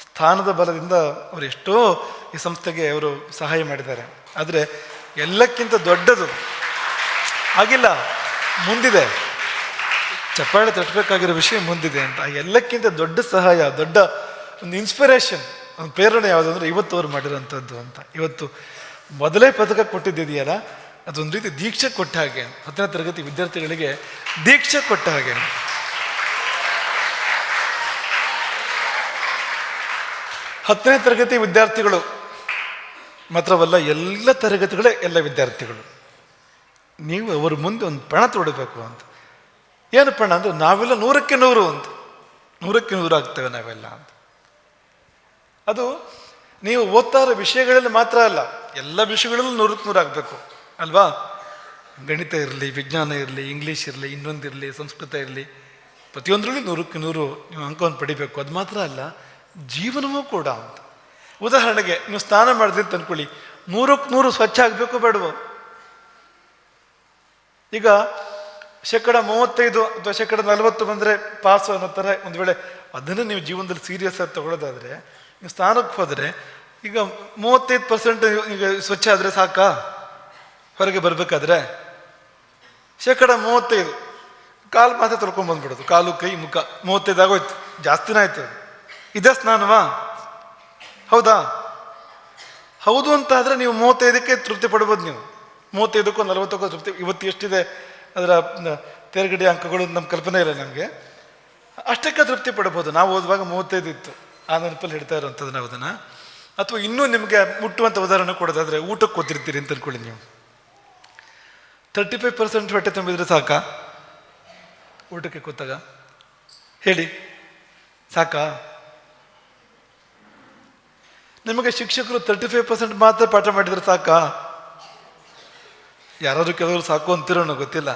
ಸ್ಥಾನದ ಬಲದಿಂದ ಅವರು ಎಷ್ಟೋ ಈ ಸಂಸ್ಥೆಗೆ ಅವರು ಸಹಾಯ ಮಾಡಿದ್ದಾರೆ. ಆದರೆ ಎಲ್ಲಕ್ಕಿಂತ ದೊಡ್ಡದು ಆಗಿಲ್ಲ, ಮುಂದಿದೆ. ಚಪ್ಪಾಳೆ ತಟ್ಟಬೇಕಾಗಿರೋ ವಿಷಯ ಮುಂದಿದೆ ಅಂತ. ಎಲ್ಲಕ್ಕಿಂತ ದೊಡ್ಡ ಸಹಾಯ, ದೊಡ್ಡ ಒಂದು ಇನ್ಸ್ಪಿರೇಷನ್ ಒಂದು ಪ್ರೇರಣೆ ಯಾವುದು ಅಂದರೆ ಇವತ್ತು ಅವ್ರು ಮಾಡಿರೋಂಥದ್ದು ಅಂತ. ಇವತ್ತು ಮೊದಲೇ ಪದಕ ಕೊಟ್ಟಿದ್ದಿದೆಯಲ್ಲ, ಅದೊಂದು ರೀತಿ ದೀಕ್ಷೆ ಕೊಟ್ಟ ಹಾಗೆ. ಹತ್ತನೇ ತರಗತಿ ವಿದ್ಯಾರ್ಥಿಗಳಿಗೆ ದೀಕ್ಷೆ ಕೊಟ್ಟ ಹಾಗೆ. ಹತ್ತನೇ ತರಗತಿ ವಿದ್ಯಾರ್ಥಿಗಳು ಮಾತ್ರವಲ್ಲ, ಎಲ್ಲ ತರಗತಿಗಳೇ ಎಲ್ಲ ವಿದ್ಯಾರ್ಥಿಗಳು. ನೀವು ಅವ್ರ ಮುಂದೆ ಒಂದು ಪಣ ತೊಡಬೇಕು ಅಂತ. ಏನು ಪಣ ಅಂದರೆ, ನಾವೆಲ್ಲ ನೂರಕ್ಕೆ ನೂರು ಅಂತ. ನೂರಕ್ಕೆ ನೂರು ಆಗ್ತೇವೆ ನಾವೆಲ್ಲ ಅಂತ. ಅದು ನೀವು ಓದ್ತಾ ಇರೋ ವಿಷಯಗಳಲ್ಲಿ ಮಾತ್ರ ಅಲ್ಲ, ಎಲ್ಲ ವಿಷಯಗಳಲ್ಲೂ ನೂರಕ್ಕೆ ನೂರು ಆಗಬೇಕು, ಅಲ್ವಾ? ಗಣಿತ ಇರಲಿ, ವಿಜ್ಞಾನ ಇರಲಿ, ಇಂಗ್ಲೀಷ್ ಇರಲಿ ಇನ್ನೊಂದಿರಲಿ ಸಂಸ್ಕೃತ ಇರಲಿ, ಪ್ರತಿಯೊಂದರಲ್ಲೂ ನೂರಕ್ಕೆ ನೂರು ನೀವು ಅಂಕವನ್ನು ಪಡಿಬೇಕು. ಅದು ಮಾತ್ರ ಅಲ್ಲ ಜೀವನವೂ ಕೂಡ ಅಂತ. ಉದಾಹರಣೆಗೆ ನೀವು ಸ್ನಾನ ಮಾಡಿದ್ರೆ ಅಂದ್ಕೊಳ್ಳಿ ನೂರಕ್ಕೆ ನೂರು ಸ್ವಚ್ಛ ಆಗಬೇಕು ಬೇಡವೋ? ಈಗ ಶೇಕಡ ಮೂವತ್ತೈದು ಅಥವಾ ಶೇಕಡ ನಲವತ್ತು ಬಂದರೆ ಪಾಸು ಅನ್ನೋ ಥರ ಒಂದು ವೇಳೆ ಅದನ್ನು ನೀವು ಜೀವನದಲ್ಲಿ ಸೀರಿಯಸ್ ಆಗಿ ತಗೊಳ್ಳೋದಾದರೆ, ನೀವು ಸ್ಥಾನಕ್ಕೆ ಹೋದರೆ ಈಗ ಮೂವತ್ತೈದು ಪರ್ಸೆಂಟ್ ಈಗ ಸ್ವಚ್ಛ ಆದರೆ ಸಾಕಾ? ಹೊರಗೆ ಬರಬೇಕಾದ್ರೆ? ಶೇಕಡ ಮೂವತ್ತೈದು. ಕಾಲು ಮಾತ್ರ ತೊಳ್ಕೊಂಡು ಬಂದ್ಬಿಡೋದು ಕಾಲು, ಕೈ, ಮುಖ. ಮೂವತ್ತೈದು ಆಗೋಯ್ತು. ಜಾಸ್ತಿನೇ ಆಯ್ತು ಅದು. ಇದೇ ಸ್ನಾನವಾ? ಹೌದಾ? ಹೌದು ಅಂತ ಆದರೆ ನೀವು ಮೂವತ್ತೈದಕ್ಕೆ ತೃಪ್ತಿ ಪಡ್ಬೋದು ನೀವು. ಮೂವತ್ತೈದಕ್ಕೂ ನಲವತ್ತಕ್ಕೂ ತೃಪ್ತಿ. ಇವತ್ತು ಎಷ್ಟಿದೆ ಅದರ ತೇರ್ಗಡಿ ಅಂಕಗಳು ನಮ್ಮ ಕಲ್ಪನೆ ಇಲ್ಲ ನಮಗೆ. ಅಷ್ಟಕ್ಕೆ ತೃಪ್ತಿ ಪಡ್ಬೋದು. ನಾವು ಓದುವಾಗ ಮೂವತ್ತೈದು ಇತ್ತು. ಆ ನೆನಪಲ್ಲಿ ಹಿಡ್ತಾ ಇರೋವಂಥದ್ದು ನಾವು ಅದನ್ನು. ಅಥವಾ ಇನ್ನೂ ನಿಮಗೆ ಮುಟ್ಟುವಂಥ ಉದಾಹರಣೆ ಕೊಡೋದಾದರೆ ಊಟಕ್ಕೆ ಕೂತಿರ್ತೀರಿ ಅಂತ ಅನ್ಕೊಳ್ಳಿ ನೀವು. ತರ್ಟಿ ಫೈವ್ ಪರ್ಸೆಂಟ್ ಹೊಟ್ಟೆ ತುಂಬಿದ್ರೆ ಸಾಕಾ? ಊಟಕ್ಕೆ ಕೂತಾಗ? ಹೇಳಿ. ಸಾಕಾ? ನಿಮಗೆ ಶಿಕ್ಷಕರು ತರ್ಟಿ ಫೈವ್ ಪರ್ಸೆಂಟ್ ಮಾತ್ರ ಪಾಠ ಮಾಡಿದ್ರೆ ಸಾಕಾ? ಯಾರಾದರೂ ಕೆಲವರು ಸಾಕು ಅಂತಿರೋ ನನಗೆ ಗೊತ್ತಿಲ್ಲ.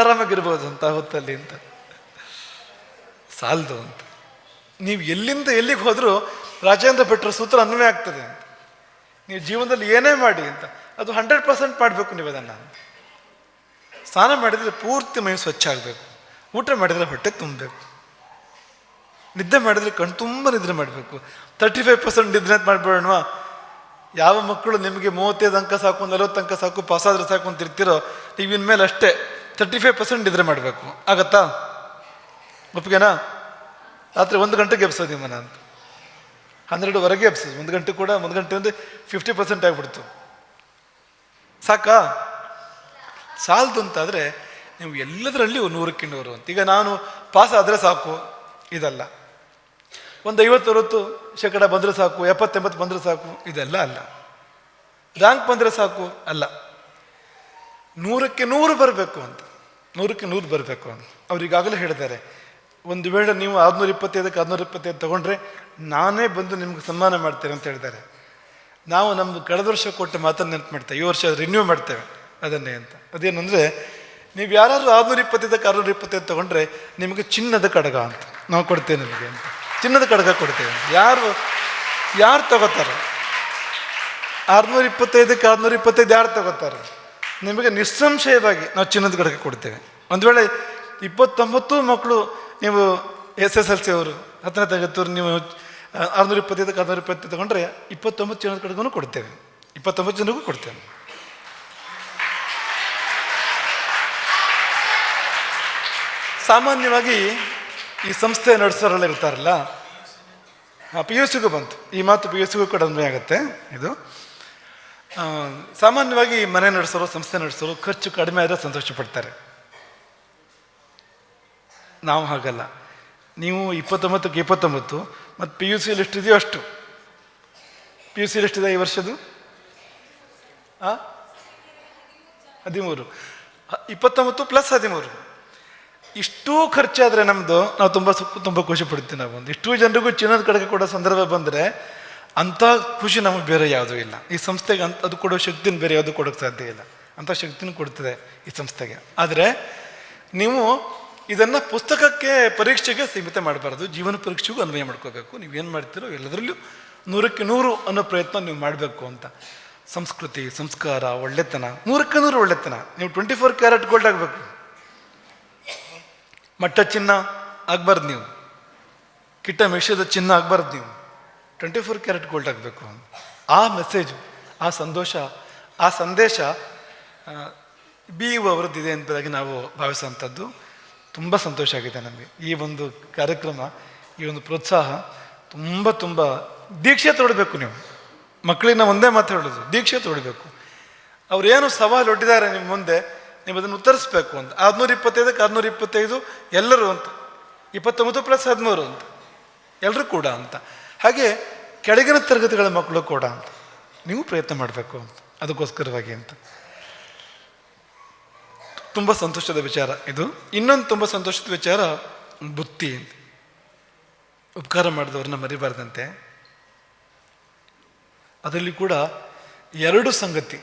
ಆರಾಮಾಗಿರ್ಬೋದು ಅಂತ, ಹೊತ್ತಲ್ಲಿ ಅಂತ. ಸಾಲದು ಅಂತ. ನೀವು ಎಲ್ಲಿಂದ ಎಲ್ಲಿಗೆ ಹೋದರೂ ರಾಜೇಂದ್ರ ಭಟ್ರ ಸೂತ್ರ ಅನ್ವಯ ಆಗ್ತದೆ ಅಂತ. ನೀವು ಜೀವನದಲ್ಲಿ ಏನೇ ಮಾಡಿ ಅಂತ. ಅದು ಹಂಡ್ರೆಡ್ ಪರ್ಸೆಂಟ್ ಮಾಡಬೇಕು ನೀವು ಅದನ್ನು. ಸ್ನಾನ ಮಾಡಿದರೆ ಪೂರ್ತಿ ಮೈ ಸ್ವಚ್ಛ ಆಗಬೇಕು. ಊಟ ಮಾಡಿದರೆ ಹೊಟ್ಟೆ ತುಂಬಬೇಕು. ನಿದ್ದೆ ಮಾಡಿದ್ರೆ ಕಣ್ ತುಂಬ ನಿದ್ರೆ ಮಾಡಬೇಕು. ತರ್ಟಿ ಫೈವ್ ಪರ್ಸೆಂಟ್ ನಿದ್ರೆ ಅಂತ ಮಾಡ್ಬೇಡವಾ ಯಾವ ಮಕ್ಕಳು ನಿಮಗೆ ಮೂವತ್ತೈದು ಅಂಕ ಸಾಕು, ನಲವತ್ತು ಅಂಕ ಸಾಕು ಪಾಸಾದ್ರೆ ಸಾಕು ಅಂತ ಇರ್ತೀರೋ, ನೀವು ಇನ್ಮೇಲೆ ಅಷ್ಟೇ ತರ್ಟಿ ಫೈವ್ ಪರ್ಸೆಂಟ್ ನಿದ್ರೆ ಮಾಡಬೇಕು. ಆಗತ್ತಾ? ಒಪ್ಪಿಗೆನಾ? ರಾತ್ರಿ ಒಂದು ಗಂಟೆಗೆ ಎಬ್ಸೋದು ನಿಮ್ಮನ್ನ ಅಂತ. ಹನ್ನೆರಡುವರೆಗೆ ಎಬ್ಸೋದು. ಒಂದು ಗಂಟೆ ಕೂಡ, ಒಂದು ಗಂಟೆ ಅಂದರೆ ಫಿಫ್ಟಿ ಪರ್ಸೆಂಟ್ ಆಗಿಬಿಡ್ತು. ಸಾಕಾ? ಸಾಲದು ಅಂತಾದರೆ ನೀವು ಎಲ್ಲದರಲ್ಲಿ ನೂರಕ್ಕೆ ನೂರು ಅಂತ. ಈಗ ನಾನು ಪಾಸ್ ಆದರೆ ಸಾಕು. ಇದಲ್ಲ. ಒಂದು ಐವತ್ತು ಅರವತ್ತು ಶೇಕಡ ಬಂದರೆ ಸಾಕು, ಎಪ್ಪತ್ತೆಂಬತ್ತು ಬಂದರೆ ಸಾಕು, ಇದೆಲ್ಲ ಅಲ್ಲ. ರ್ಯಾಂಕ್ ಬಂದರೆ ಸಾಕು, ಅಲ್ಲ. ನೂರಕ್ಕೆ ನೂರು ಬರಬೇಕು ಅಂತ, ನೂರಕ್ಕೆ ನೂರು ಬರಬೇಕು ಅಂತ. ಅವ್ರಿಗಾಗಲೇ ಹೇಳಿದ್ದಾರೆ, ಒಂದು ವೇಳೆ ನೀವು ಆರುನೂರ ಇಪ್ಪತ್ತೈದಕ್ಕೆ ಆರುನೂರ ಇಪ್ಪತ್ತೈದು ತೊಗೊಂಡ್ರೆ ನಾನೇ ಬಂದು ನಿಮ್ಗೆ ಸನ್ಮಾನ ಮಾಡ್ತೇನೆ ಅಂತ ಹೇಳಿದ್ದಾರೆ. ನಾವು ನಮ್ಮದು ಕಳೆದ ವರ್ಷ ಕೊಟ್ಟ ಮಾತನ್ನು ನೆನಪು ಮಾಡ್ತೇವೆ, ಈ ವರ್ಷ ರಿನ್ಯೂ ಮಾಡ್ತೇವೆ ಅದನ್ನೇ ಅಂತ. ಅದೇನಂದರೆ, ನೀವು ಯಾರಾದರೂ ಆರುನೂರ ಇಪ್ಪತ್ತೈದಕ್ಕೆ ಆರುನೂರ ಇಪ್ಪತ್ತೈದು ತೊಗೊಂಡ್ರೆ ನಿಮಗೆ ಚಿನ್ನದ ಕಡಗ ಅಂತ, ನಾವು ಕೊಡ್ತೇವೆ ನಿಮಗೆ ಅಂತ. ಚಿನ್ನದ ಕಡಗ ಕೊಡ್ತೇವೆ. ಯಾರು ಯಾರು ತಗೋತಾರೆ? ಆರುನೂರ ಇಪ್ಪತ್ತೈದಕ್ಕೆ ಆರುನೂರ ಇಪ್ಪತ್ತೈದು ಯಾರು ತಗೋತಾರೆ? ನಿಮಗೆ ನಿಸ್ಸಂಶಯವಾಗಿ ನಾವು ಚಿನ್ನದ ಕಡಗ ಕೊಡ್ತೇವೆ. ಒಂದು ವೇಳೆ ಇಪ್ಪತ್ತೊಂಬತ್ತು ಮಕ್ಕಳು ನೀವು ಎಸ್ ಎಸ್ ಎಲ್ ಸಿ ಅವರು ಹತ್ತನೇ ತರಗತಿಯವರು ನೀವು ಆರುನೂರ ಇಪ್ಪತ್ತೈದಕ್ಕೆ ಆರುನೂರ ಇಪ್ಪತ್ತೈದು ತಗೊಂಡ್ರೆ ಇಪ್ಪತ್ತೊಂಬತ್ತು ಚಿನ್ನದ ಕಡಗೂ ಕೊಡ್ತೇವೆ. ಇಪ್ಪತ್ತೊಂಬತ್ತು ಜನಕ್ಕೂ ಕೊಡ್ತೇವೆ. ಸಾಮಾನ್ಯವಾಗಿ ಈ ಸಂಸ್ಥೆ ನಡೆಸೋರೆಲ್ಲ ಇರ್ತಾರಲ್ಲ ಪಿ ಯು ಸಿಗೂ ಬಂತು. ಈ ಮಾತು ಪಿ ಯು ಸಿಗೂ ಕೂಡ ಅನ್ವಯ ಆಗುತ್ತೆ ಇದು. ಸಾಮಾನ್ಯವಾಗಿ ಮನೆ ನಡೆಸೋರು ಸಂಸ್ಥೆ ನಡೆಸೋರು ಖರ್ಚು ಕಡಿಮೆ ಆದರೆ ಸಂತೋಷ ಪಡ್ತಾರೆ. ನಾವು ಹಾಗಲ್ಲ. ನೀವು ಇಪ್ಪತ್ತೊಂಬತ್ತಕ್ಕೆ ಇಪ್ಪತ್ತೊಂಬತ್ತು, ಮತ್ತು ಪಿ ಯು ಸಿ ಎಷ್ಟಿದೆಯೋ ಅಷ್ಟು. ಪಿ ಯು ಸಿ ಎಷ್ಟಿದೆ ಈ ವರ್ಷದ್ದು? ಹಾಂ ಹದಿಮೂರು. ಹ- ಇಪ್ಪತ್ತೊಂಬತ್ತು ಪ್ಲಸ್ ಹದಿಮೂರು. ಇಷ್ಟೂ ಖರ್ಚಾದರೆ ನಮ್ಮದು ನಾವು ತುಂಬ ತುಂಬ ಖುಷಿ ಪಡ್ತೀವಿ ನಾವು. ಒಂದು ಇಷ್ಟು ಜನರಿಗೂ ಚಿನ್ನದ ಕಡೆಗೆ ಕೊಡೋ ಸಂದರ್ಭ ಬಂದರೆ ಅಂಥ ಖುಷಿ ನಮಗೆ ಬೇರೆ ಯಾವುದೂ ಇಲ್ಲ. ಈ ಸಂಸ್ಥೆಗೆ ಅಂತ ಅದು ಕೊಡೋ ಶಕ್ತಿನ ಬೇರೆ ಯಾವುದು ಕೊಡೋಕ್ಕೆ ಸಾಧ್ಯ ಇಲ್ಲ. ಅಂಥ ಶಕ್ತಿನೂ ಕೊಡ್ತದೆ ಈ ಸಂಸ್ಥೆಗೆ. ಆದರೆ ನೀವು ಇದನ್ನು ಪುಸ್ತಕಕ್ಕೆ ಪರೀಕ್ಷೆಗೆ ಸೀಮಿತ ಮಾಡಬಾರ್ದು. ಜೀವನ ಪರೀಕ್ಷೆಗೂ ಅನ್ವಯ ಮಾಡ್ಕೋಬೇಕು. ನೀವು ಏನು ಮಾಡ್ತೀರೋ ಎಲ್ಲದರಲ್ಲೂ ನೂರಕ್ಕೆ ನೂರು ಅನ್ನೋ ಪ್ರಯತ್ನ ನೀವು ಮಾಡಬೇಕು ಅಂತ. ಸಂಸ್ಕೃತಿ, ಸಂಸ್ಕಾರ, ಒಳ್ಳೆತನ, ನೂರಕ್ಕೆ ನೂರು ಒಳ್ಳೆತನ. ನೀವು ಟ್ವೆಂಟಿ ಫೋರ್ ಕ್ಯಾರೆಟ್ ಗೋಲ್ಡ್ ಆಗಬೇಕು. ಮಟ್ಟ ಚಿನ್ನ ಆಗ್ಬಾರ್ದು ನೀವು. ಕಿಟ್ಟ ಮೆಷದ ಚಿನ್ನ ಆಗ್ಬಾರ್ದು ನೀವು. ಟ್ವೆಂಟಿ ಫೋರ್ ಕ್ಯಾರೆಟ್ ಗೋಲ್ಡ್ ಆಗಬೇಕು ಆ ಮೆಸೇಜು ಆ ಸಂತೋಷ, ಆ ಸಂದೇಶ ಬಿ ಯು ಅವರದ್ದಿದೆ ಎಂಬುದಾಗಿ ನಾವು ಭಾವಿಸುವಂಥದ್ದು ತುಂಬ ಸಂತೋಷ ಆಗಿದೆ ನಮಗೆ. ಈ ಒಂದು ಕಾರ್ಯಕ್ರಮ, ಈ ಒಂದು ಪ್ರೋತ್ಸಾಹ ತುಂಬ ತುಂಬ ದೀಕ್ಷೆ ತೊಡಬೇಕು ನೀವು. ಮಕ್ಕಳಿಗೆ ನಾವು ಒಂದೇ ಮಾತು ಹೇಳೋದು, ದೀಕ್ಷೆ ತೊಡಬೇಕು ಅವರೇನು ಸವಾಲು ಒಡ್ಡಿದ್ದಾರೆ ನಿಮ್ಮ ಮುಂದೆ ನೀವು ಅದನ್ನು ಉತ್ತರಿಸ್ಬೇಕು ಅಂತ. ಆರ್ನೂರ ಇಪ್ಪತ್ತೈದಕ್ಕೆ ಆರ್ನೂರ ಇಪ್ಪತ್ತೈದು ಎಲ್ಲರೂ ಅಂತ. ಇಪ್ಪತ್ತೊಂಬತ್ತು ಪ್ಲಸ್ ಹದಿಮೂರು ಅಂತ. ಎಲ್ಲರೂ ಕೂಡ ಅಂತ. ಹಾಗೆ ಕೆಳಗಿನ ತರಗತಿಗಳ ಮಕ್ಕಳು ಕೂಡ ಅಂತ. ನೀವು ಪ್ರಯತ್ನ ಮಾಡಬೇಕು ಅಂತ. ಅದಕ್ಕೋಸ್ಕರವಾಗಿ ಅಂತ. ತುಂಬ ಸಂತೋಷದ ವಿಚಾರ ಇದು. ಇನ್ನೊಂದು ತುಂಬ ಸಂತೋಷದ ವಿಚಾರ ಬುತ್ತಿ ಅಂತ. ಉಪಕಾರ ಮಾಡಿದವ್ರನ್ನ ಮರಿಬಾರ್ದಂತೆ. ಅದರಲ್ಲಿ ಕೂಡ ಎರಡು ಸಂಗತಿ.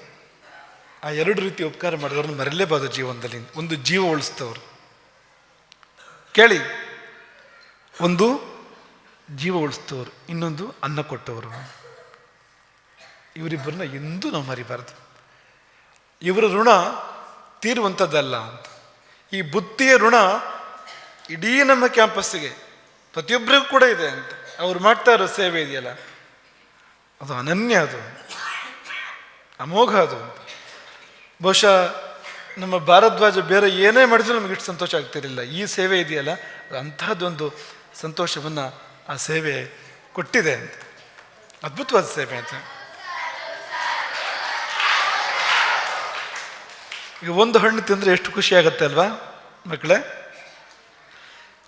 ಆ ಎರಡು ರೀತಿ ಉಪಕಾರ ಮಾಡಿದವ್ರನ್ನ ಮರೆಯಲೇಬಾರ್ದು ಜೀವನದಲ್ಲಿ. ಒಂದು ಜೀವ ಉಳಿಸ್ತವ್ರು. ಕೇಳಿ. ಒಂದು ಜೀವ ಉಳಿಸ್ತವ್ರು. ಇನ್ನೊಂದು ಅನ್ನ ಕೊಟ್ಟವರು. ಇವರಿಬ್ಬರನ್ನ ಎಂದೂ ನಾವು ಮರಿಬಾರ್ದು. ಇವರ ಋಣ ತೀರುವಂಥದ್ದಲ್ಲ ಅಂತ. ಈ ಬುತ್ತಿಯ ಋಣ ಇಡೀ ನಮ್ಮ ಕ್ಯಾಂಪಸ್ಸಿಗೆ, ಪ್ರತಿಯೊಬ್ಬರಿಗೂ ಕೂಡ ಇದೆ ಅಂತ. ಅವ್ರು ಮಾಡ್ತಾ ಇರೋ ಸೇವೆ ಇದೆಯಲ್ಲ. ಅದು ಅನನ್ಯ ಅದು. ಅಮೋಘ ಅದು. ಬಹುಶಃ ನಮ್ಮ ಭಾರದ್ವಾಜ ಬೇರೆ ಏನೇ ಮಾಡಿದ್ರು ನಮಗೆ ಇಷ್ಟು ಸಂತೋಷ ಆಗ್ತಿರಲಿಲ್ಲ. ಈ ಸೇವೆ ಇದೆಯಲ್ಲ? ಅಂತಹದ್ದೊಂದು ಸಂತೋಷವನ್ನು ಆ ಸೇವೆ ಕೊಟ್ಟಿದೆ ಅಂತ. ಅದ್ಭುತವಾದ ಸೇವೆ ಅಂತ. ಈಗ ಒಂದು ಹಣ್ಣು ತಿಂದರೆ ಎಷ್ಟು ಖುಷಿ ಆಗುತ್ತೆ ಅಲ್ವಾ ಮಕ್ಕಳೇ?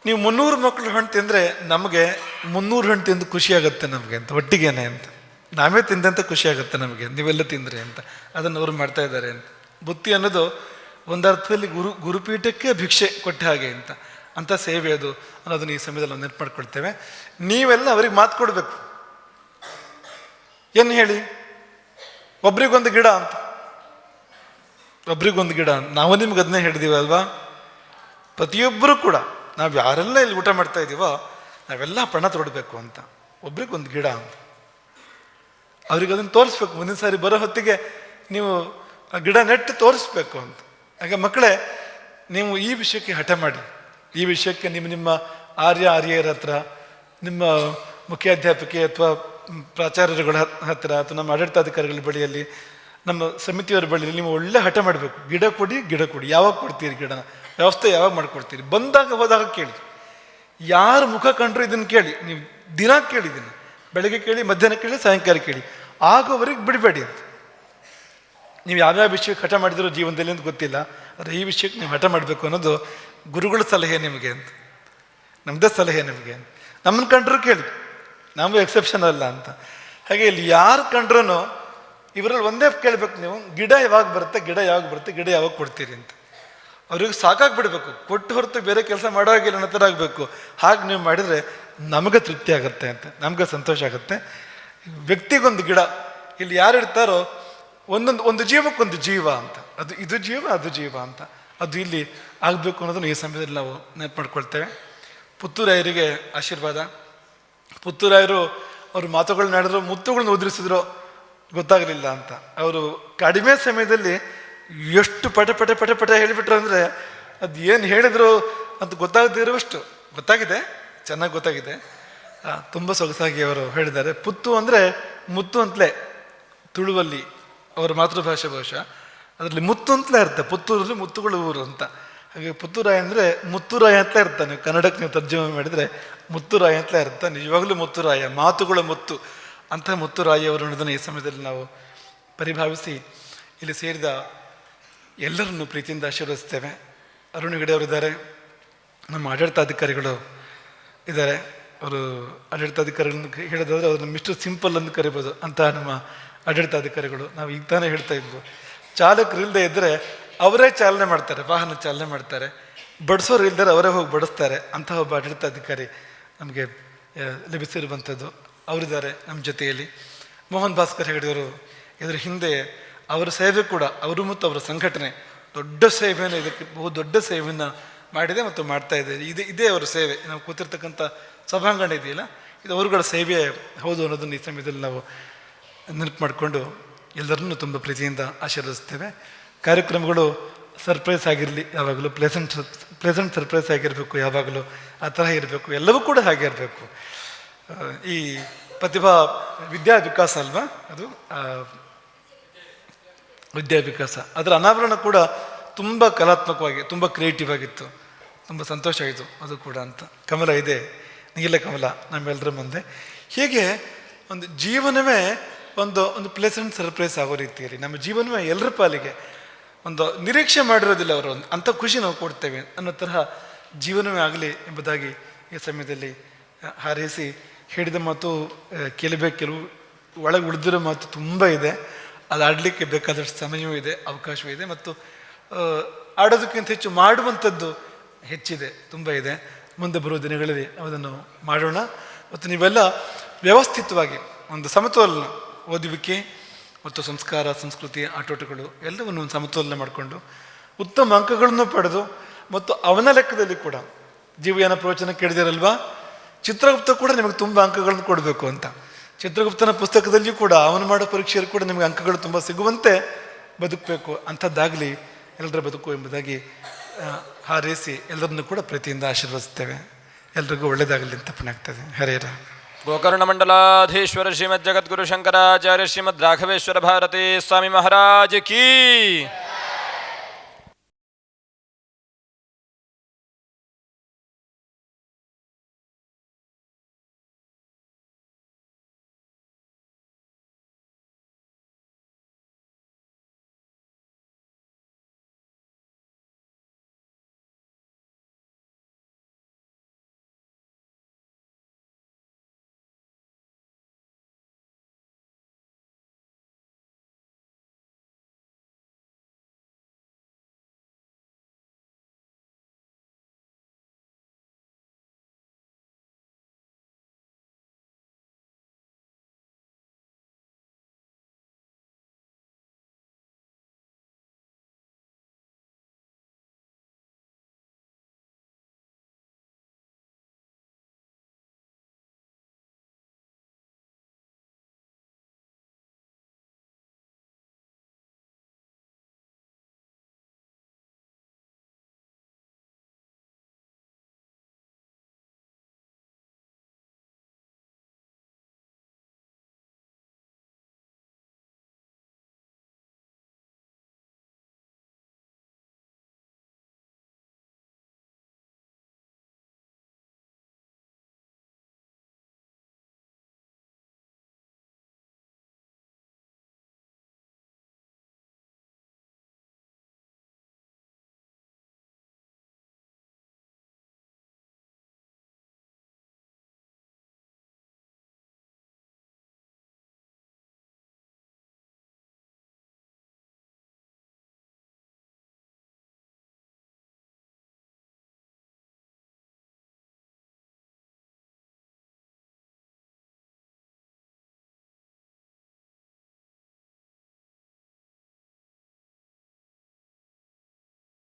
ನೀವು ಮುನ್ನೂರು ಮಕ್ಕಳು ಹಣ್ಣು ತಿಂದರೆ ನಮಗೆ ಮುನ್ನೂರು ಹಣ್ಣು ತಿಂದು ಖುಷಿ ಆಗುತ್ತೆ ನಮಗೆ ಅಂತ, ಒಟ್ಟಿಗೆನೆ ಅಂತ. ನಾವೇ ತಿಂದಂತ ಖುಷಿ ಆಗುತ್ತೆ ನಮಗೆ, ನೀವೆಲ್ಲ ತಿಂದ್ರಿ ಅಂತ. ಅದನ್ನು ಅವರು ಮಾಡ್ತಾ ಇದ್ದಾರೆ ಅಂತ. ಬುತ್ತಿ ಅನ್ನೋದು ಒಂದರ್ಥದಲ್ಲಿ ಗುರು, ಗುರುಪೀಠಕ್ಕೆ ಭಿಕ್ಷೆ ಕೊಟ್ಟ ಹಾಗೆ ಅಂತ. ಅಂಥ ಸೇವೆ ಅದು ಅನ್ನೋದನ್ನು ಈ ಸಮಯದಲ್ಲಿ ನಾವು ನೆನಪು ಮಾಡ್ಕೊಳ್ತೇವೆ ನೀವೆಲ್ಲ ಅವ್ರಿಗೆ ಮಾತು ಕೊಡಬೇಕು. ಏನು ಹೇಳಿ? ಒಬ್ರಿಗೊಂದು ಗಿಡ ಅಂತ. ಒಬ್ರಿಗೊಂದು ಗಿಡ. ನಾವು ನಿಮ್ಗೆ ಅದನ್ನೇ ಹೇಳಿದೀವಿ ಅಲ್ವಾ ಪ್ರತಿಯೊಬ್ಬರು ಕೂಡ ನಾವು ಯಾರೆಲ್ಲ ಇಲ್ಲಿ ಊಟ ಮಾಡ್ತಾ ಇದ್ದೀವೋ ನಾವೆಲ್ಲ ಪಣ ತೊಡಬೇಕು ಅಂತ. ಒಬ್ರಿಗೊಂದು ಗಿಡ ಅಂತ. ಅವ್ರಿಗೆ ಅದನ್ನು ತೋರಿಸ್ಬೇಕು. ಮುಂದಿನ ಸಾರಿ ಬರೋ ಹೊತ್ತಿಗೆ ನೀವು ಆ ಗಿಡ ನೆಟ್ಟು ತೋರಿಸ್ಬೇಕು ಅಂತ. ಹಾಗೆ ಮಕ್ಕಳೇ, ನೀವು ಈ ವಿಷಯಕ್ಕೆ ಹಠ ಮಾಡಿ. ಈ ವಿಷಯಕ್ಕೆ ನಿಮ್ಮ ನಿಮ್ಮ ಆರ್ಯ ಆರ್ಯರ ಹತ್ರ, ನಿಮ್ಮ ಮುಖ್ಯಾಧ್ಯಾಪಕಿ ಅಥವಾ ಪ್ರಾಚಾರ್ಯರುಗಳ ಹತ್ರ ಅಥವಾ ನಮ್ಮ ಆಡಳಿತಾಧಿಕಾರಿಗಳ ಬಳಿಯಲ್ಲಿ, ನಮ್ಮ ಸಮಿತಿಯವರ ಬಳಿಯಲ್ಲಿ ನೀವು ಒಳ್ಳೆ ಹಠ ಮಾಡಬೇಕು. ಗಿಡ ಕೊಡಿ ಗಿಡ ಕೊಡಿ. ಯಾವಾಗ ಕೊಡ್ತೀರಿ ಗಿಡನ? ವ್ಯವಸ್ಥೆ ಯಾವಾಗ ಮಾಡ್ಕೊಡ್ತೀರಿ? ಬಂದಾಗ ಹೋದಾಗ ಕೇಳಿ. ಯಾರು ಮುಖ ಕಂಡ್ರು ಇದನ್ನು ಕೇಳಿ. ನೀವು ದಿನ ಕೇಳಿದ್ದೀನಿ ಬೆಳಗ್ಗೆ ಕೇಳಿ, ಮಧ್ಯಾಹ್ನ ಕೇಳಿ, ಸಾಯಂಕಾಲ ಕೇಳಿ. ಆಗೋವರೆಗೆ ಬಿಡಬೇಡಿ ಅಂತ. ನೀವು ಯಾವ್ಯಾವ ವಿಷಯಕ್ಕೆ ಹಠ ಮಾಡಿದಿರೋ ಜೀವನದಲ್ಲಿ ಅಂತ ಗೊತ್ತಿಲ್ಲ, ಆದರೆ ಈ ವಿಷಯಕ್ಕೆ ನೀವು ಹಠ ಮಾಡಬೇಕು ಅನ್ನೋದು ಗುರುಗಳ ಸಲಹೆ ನಿಮಗೆ ಅಂತ. ನಮ್ಮದೇ ಸಲಹೆ ನಿಮಗೆ ಅಂತ. ನಮ್ಮನ್ನು ಕಂಡ್ರೂ ಕೇಳಿ, ನಾವು ಎಕ್ಸೆಪ್ಷನ್ ಅಲ್ಲ ಅಂತ. ಹಾಗೆ ಇಲ್ಲಿ ಯಾರು ಕಂಡ್ರೂ ಇವರಲ್ಲಿ ಒಂದೇ ಕೇಳಬೇಕು ನೀವು, ಗಿಡ ಯಾವಾಗ ಬರುತ್ತೆ, ಗಿಡ ಯಾವಾಗ ಬರುತ್ತೆ, ಗಿಡ ಯಾವಾಗ ಕೊಡ್ತೀರಿ ಅಂತ. ಅವ್ರಿಗೆ ಸಾಕಾಗ್ಬಿಡ್ಬೇಕು, ಕೊಟ್ಟು ಹೊರತು ಬೇರೆ ಕೆಲಸ ಮಾಡೋ ಹಾಗಿಲ್ಲ ಅನ್ನೋ ಥರ ಆಗಬೇಕು. ಹಾಗೆ ನೀವು ಮಾಡಿದರೆ ನಮಗೆ ತೃಪ್ತಿ ಆಗುತ್ತೆ ಅಂತ, ನಮಗೆ ಸಂತೋಷ ಆಗುತ್ತೆ. ವ್ಯಕ್ತಿಗೊಂದು ಗಿಡ, ಇಲ್ಲಿ ಯಾರು ಇರ್ತಾರೋ ಒಂದೊಂದು, ಒಂದು ಜೀವಕ್ಕೊಂದು ಜೀವ ಅಂತ. ಅದು ಇದು ಜೀವ, ಅದು ಜೀವ ಅಂತ. ಅದು ಇಲ್ಲಿ ಆಗಬೇಕು ಅನ್ನೋದನ್ನು ಈ ಸಮಯದಲ್ಲಿ ನಾವು ನೆನಪು ಮಾಡ್ಕೊಳ್ತೇವೆ ಪುತ್ತೂರಾಯರಿಗೆ ಆಶೀರ್ವಾದ. ಪುತ್ತೂರಾಯರು ಅವರು ಮಾತುಗಳನ್ನ ನಡೆದ್ರು, ಮುತ್ತುಗಳನ್ನ ಉದುರಿಸಿದ್ರು, ಗೊತ್ತಾಗಲಿಲ್ಲ ಅಂತ. ಅವರು ಕಡಿಮೆ ಸಮಯದಲ್ಲಿ ಎಷ್ಟು ಪಟ ಪಟ ಪಟ ಪಟ ಹೇಳಿಬಿಟ್ರು ಅಂದರೆ ಅದು ಏನು ಹೇಳಿದ್ರು ಅಂತ ಗೊತ್ತಾಗದೇ ಇರುವಷ್ಟು. ಗೊತ್ತಾಗಿದೆ, ಚೆನ್ನಾಗಿ ಗೊತ್ತಾಗಿದೆ. ತುಂಬ ಸೊಗಸಾಗಿ ಅವರು ಹೇಳಿದ್ದಾರೆ. ಪುತ್ತು ಅಂದರೆ ಮುತ್ತು ಅಂತಲೇ ತುಳುವಲ್ಲಿ ಅವರ ಮಾತೃಭಾಷೆ ಬಹುಶಃ. ಅದರಲ್ಲಿ ಮುತ್ತು ಅಂತಲೇ ಇರುತ್ತೆ ಪುತ್ತೂರಲ್ಲಿ ಮುತ್ತುಗಳು ಊರು ಅಂತ. ಹಾಗೆ ಪುತ್ತೂರಾಯ ಅಂದರೆ ಮುತ್ತುರಾಯ ಅಂತಲೇ ಇರ್ತಾನೆ ಕನ್ನಡಕ್ಕೆ ನೀವು ತರ್ಜಮೆ ಮಾಡಿದರೆ ಮುತ್ತುರಾಯ ಅಂತಲೇ ಇರ್ತಾನೆ ನಿಜವಾಗಲೂ ಮುತ್ತುರಾಯ, ಮಾತುಗಳ ಮುತ್ತು ಅಂತಹ ಮುತ್ತುರಾಯ ಅವರು ಈ ಸಮಯದಲ್ಲಿ ನಾವು ಪರಿಭಾವಿಸಿ ಇಲ್ಲಿ ಸೇರಿದ ಎಲ್ಲರನ್ನು ಪ್ರೀತಿಯಿಂದ ಆಶೀರ್ವದಿಸ್ತೇವೆ. ಅರುಣ್ ಅವರಿದ್ದಾರೆ, ನಮ್ಮ ಆಡಳಿತಾಧಿಕಾರಿಗಳು ಇದ್ದಾರೆ. ಅವರು ಆಡಳಿತಾಧಿಕಾರಿಗಳನ್ನು ಹೇಳೋದಾದರೆ ಅವ್ರನ್ನ ಮಿಸ್ಟರ್ ಸಿಂಪಲ್ ಅಂತ ಕರಿಬೋದು. ಅಂತ ನಮ್ಮ ಆಡಳಿತಾಧಿಕಾರಿಗಳು ನಾವು ಈಗ ತಾನೇ ಹೇಳ್ತಾ ಇದ್ವು. ಚಾಲಕರು ಇಲ್ಲದೆ ಇದ್ದರೆ ಅವರೇ ಚಾಲನೆ ಮಾಡ್ತಾರೆ, ವಾಹನ ಚಾಲನೆ ಮಾಡ್ತಾರೆ. ಬಡಿಸೋರು ಇಲ್ದರೆ ಅವರೇ ಹೋಗಿ ಬಡಿಸ್ತಾರೆ ಅಂತಹ ಒಬ್ಬ ಆಡಳಿತಾಧಿಕಾರಿ ನಮಗೆ ಲಭಿಸಿರುವಂಥದ್ದು. ಅವರಿದ್ದಾರೆ ನಮ್ಮ ಜೊತೆಯಲ್ಲಿ. ಮೋಹನ್ ಭಾಸ್ಕರ್ ಹೆಗಡೆಯವರು ಇದರ ಹಿಂದೆ ಅವರ ಸೇವೆ ಕೂಡ, ಅವರು ಮತ್ತು ಅವರ ಸಂಘಟನೆ ದೊಡ್ಡ ಸೇವೆಯನ್ನು ಇದಕ್ಕೆ, ಬಹು ದೊಡ್ಡ ಸೇವೆಯನ್ನು ಮಾಡಿದೆ ಮತ್ತು ಮಾಡ್ತಾ ಇದೆ. ಇದೆ ಇದೇ ಅವರ ಸೇವೆ. ನಾವು ಕೂತಿರ್ತಕ್ಕಂಥ ಸಭಾಂಗಣ ಇದೆಯಲ್ಲ? ಇದು ಅವರುಗಳ ಸೇವೆ ಹೌದು ಅನ್ನೋದನ್ನು ಈ ಸಮಯದಲ್ಲಿ ನಾವು ನೆನಪು ಮಾಡಿಕೊಂಡು ಎಲ್ಲರನ್ನೂ ತುಂಬ ಪ್ರೀತಿಯಿಂದ ಆಶೀರ್ವದಿಸ್ತೇವೆ. ಕಾರ್ಯಕ್ರಮಗಳು ಸರ್ಪ್ರೈಸ್ ಆಗಿರಲಿ, ಯಾವಾಗಲೂ ಪ್ಲೆಸೆಂಟ್ ಪ್ಲೆಸೆಂಟ್ ಸರ್ಪ್ರೈಸ್ ಆಗಿರಬೇಕು, ಯಾವಾಗಲೂ ಆ ಥರ ಇರಬೇಕು, ಎಲ್ಲವೂ ಕೂಡ ಹಾಗೆ ಇರಬೇಕು. ಈ ಪ್ರತಿಭಾ ವಿದ್ಯಾ ವಿಕಾಸ ಅಲ್ವಾ ಅದು? ವಿದ್ಯಾ ವಿಕಾಸ. ಅದರ ಅನಾವರಣ ಕೂಡ ತುಂಬ ಕಲಾತ್ಮಕವಾಗಿ, ತುಂಬ ಕ್ರಿಯೇಟಿವ್ ಆಗಿತ್ತು. ತುಂಬ ಸಂತೋಷ ಆಯಿತು ಅದು ಕೂಡ ಅಂತ. ಕಮಲ ಇದೆ. ನೀಲ ಕಮಲ ನಮ್ಮೆಲ್ಲರ ಮುಂದೆ. ಹೀಗೆ ಒಂದು ಜೀವನವೇ ಒಂದು ಒಂದು ಪ್ಲೇಸೆಂಟ್ ಸರ್ಪ್ರೈಸ್ ಆಗೋ ರೀತಿಯಲ್ಲಿ. ನಮ್ಮ ಜೀವನವೇ ಎಲ್ಲರ ಪಾಲಿಗೆ ಒಂದು ನಿರೀಕ್ಷೆ ಮಾಡಿರೋದಿಲ್ಲ ಅವರು. ಅಂಥ ಖುಷಿ ನಾವು ಕೊಡ್ತೇವೆ ಅನ್ನೋ ತರಹ ಜೀವನವೇ ಆಗಲಿ ಎಂಬುದಾಗಿ ಈ ಸಮಯದಲ್ಲಿ ಹಾರೈಸಿ ಹೇಳಿದ ಮಾತು ಕೇಳಬೇಕು. ಕೆಲವು ಒಳಗೆ ಉಳಿದಿರೋ ಮಾತು ತುಂಬ ಇದೆ. ಅದು ಆಡಲಿಕ್ಕೆ ಬೇಕಾದಷ್ಟು ಸಮಯವೂ ಇದೆ, ಅವಕಾಶವೂ ಇದೆ ಮತ್ತು ಆಡೋದಕ್ಕಿಂತ ಹೆಚ್ಚು ಮಾಡುವಂಥದ್ದು ಹೆಚ್ಚಿದೆ, ತುಂಬ ಇದೆ. ಮುಂದೆ ಬರುವ ದಿನಗಳಲ್ಲಿ ಅದನ್ನು ಮಾಡೋಣ. ಮತ್ತು ನೀವೆಲ್ಲ ವ್ಯವಸ್ಥಿತವಾಗಿ ಒಂದು ಸಮತೋಲನ ಓದುವಿಕೆ ಮತ್ತು ಸಂಸ್ಕಾರ, ಸಂಸ್ಕೃತಿ, ಆಟೋಟಗಳು ಎಲ್ಲವನ್ನು ಸಮತೋಲನ ಮಾಡಿಕೊಂಡು ಉತ್ತಮ ಅಂಕಗಳನ್ನು ಪಡೆದು ಮತ್ತು ಅವನ ಲೆಕ್ಕದಲ್ಲಿ ಕೂಡ ಜೀವಯಾನ ಪ್ರವಚನ ಕೇಳಿದಿರಲ್ವಾ? ಚಿತ್ರಗುಪ್ತ ಕೂಡ ನಿಮಗೆ ತುಂಬ ಅಂಕಗಳನ್ನು ಕೊಡಬೇಕು ಅಂತ. ಚಿತ್ರಗುಪ್ತನ ಪುಸ್ತಕದಲ್ಲಿಯೂ ಕೂಡ ಅವನು ಮಾಡೋ ಪರೀಕ್ಷೆಯಲ್ಲಿ ಕೂಡ ನಿಮಗೆ ಅಂಕಗಳು ತುಂಬ ಸಿಗುವಂತೆ ಬದುಕಬೇಕು. ಅಂಥದ್ದಾಗಲಿ ಎಲ್ಲರ ಬದುಕು ಎಂಬುದಾಗಿ ಹಾರೈಸಿ ಎಲ್ಲರನ್ನು ಕೂಡ ಪ್ರತಿಯಿಂದ ಆಶೀರ್ವದಿಸ್ತೇವೆ. ಎಲ್ರಿಗೂ ಒಳ್ಳೆಯದಾಗಲಿ ಅಂತ ಪುಣ್ಯಾಗ್ತದೆ ಹರೇರ गोकर्णमण्डलाधीश्वर श्रीमद्जगद्गुशंकराचार्य श्रीमद्राघवेश्वर भारती स्वामी महाराज की।